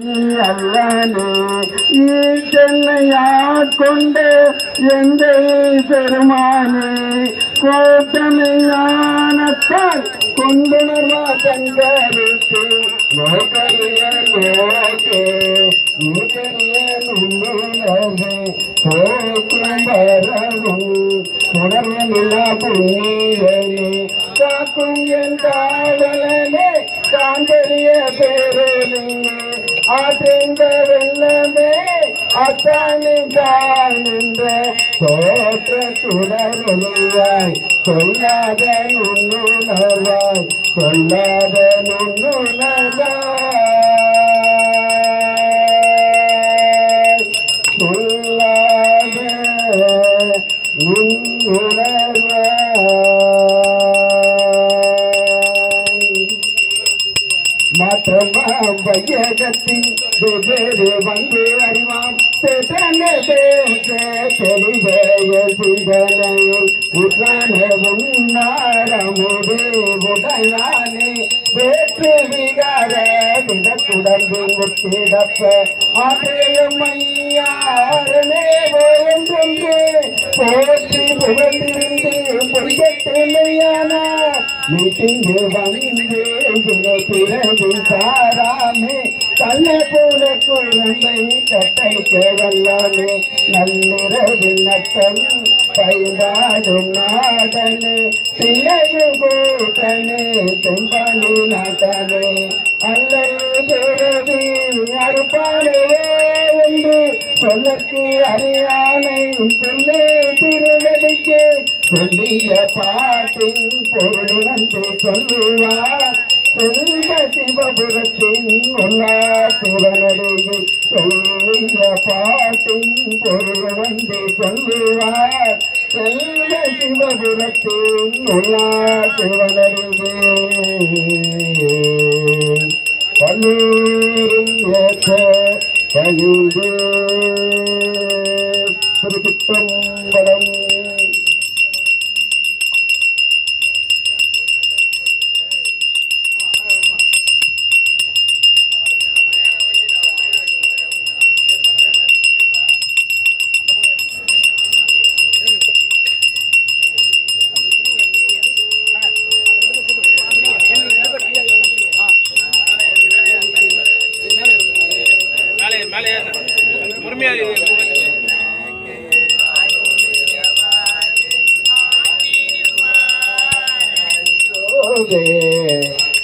அல்லனே ஈட்டென்னையாட்கொண்டு எந்த பெருமானே கோட்டமையானத்தால் கொண்டுணர்வா தங்களுக்கு நோக்கரிய நோக்கே நூகரிய நுண்ணுணர்வு போக்கும் வரவும் உணர்வனில்லா புண்ணியனே காக்கும் என் காவலனே அதிர்ந்த வெள்ளமே அத்தானி நின்ற தோற்ற துடருளாய் சொல்லாத நுண்ணுணர்வாய் சொல்லாத நுண்ணுணர்வாய். சொல்லாத நுண்ணுணர் மாற்றமாம் வையகத்தின் வெவ்வேறு வந்து அறிவாம் தெட்டனே பேச தெளிவேய உடையானே வேற்று விகார விடக்குடம்பு முத்திடப்ப ஆற்றேயம் ஐயாரனே என்றென்று போற்றி புகழ்ந்திருந்து பொய்யத்தேமையான மீட்டிங்கு வந்து குண பிறகு சாராமே. தன்னை போல குழந்தை கட்டை வல்லாமே நள்ளிரவில் நட்டம் பைந்தாடும் நாடனே பிள்ளையும் கூட்டனே தென்பாண்டி நாட்டனே. அல்லை பிறவி அறுப்பானே என்று சொல்லக்கு அறியானை சொல்லே திருவடிக்கு. சொல்லிய பாட்டின் பொருள் வந்து சொல்லுவார். செல்வ சிவபுரத்தின் உள்ளா சிவனடிகு சொல்லிய பாட்டின் பொருளுணர்ந்து சொல்லுவார் செல்வ சிவபுரத்தின் உள்ளா சிவனடிகு பன்னீரும் ஏற்ற பணிந்து திருப்பித்தம்பலம் மேலே மேலே ஏறு. பொறுமையா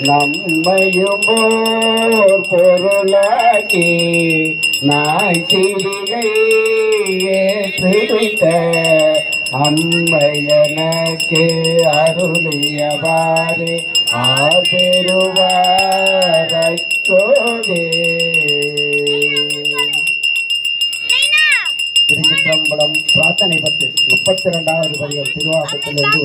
நம்மையும் பொருளாக்கி நாய் சிறிகை ஏற்றுவித்த அம்மையனக்கு அருளியவாறு ஆதருவாரே பிரார்த்தனை பத்து முப்பத்தி ரெண்டாவது பதிவு திருவாசத்திலிருந்து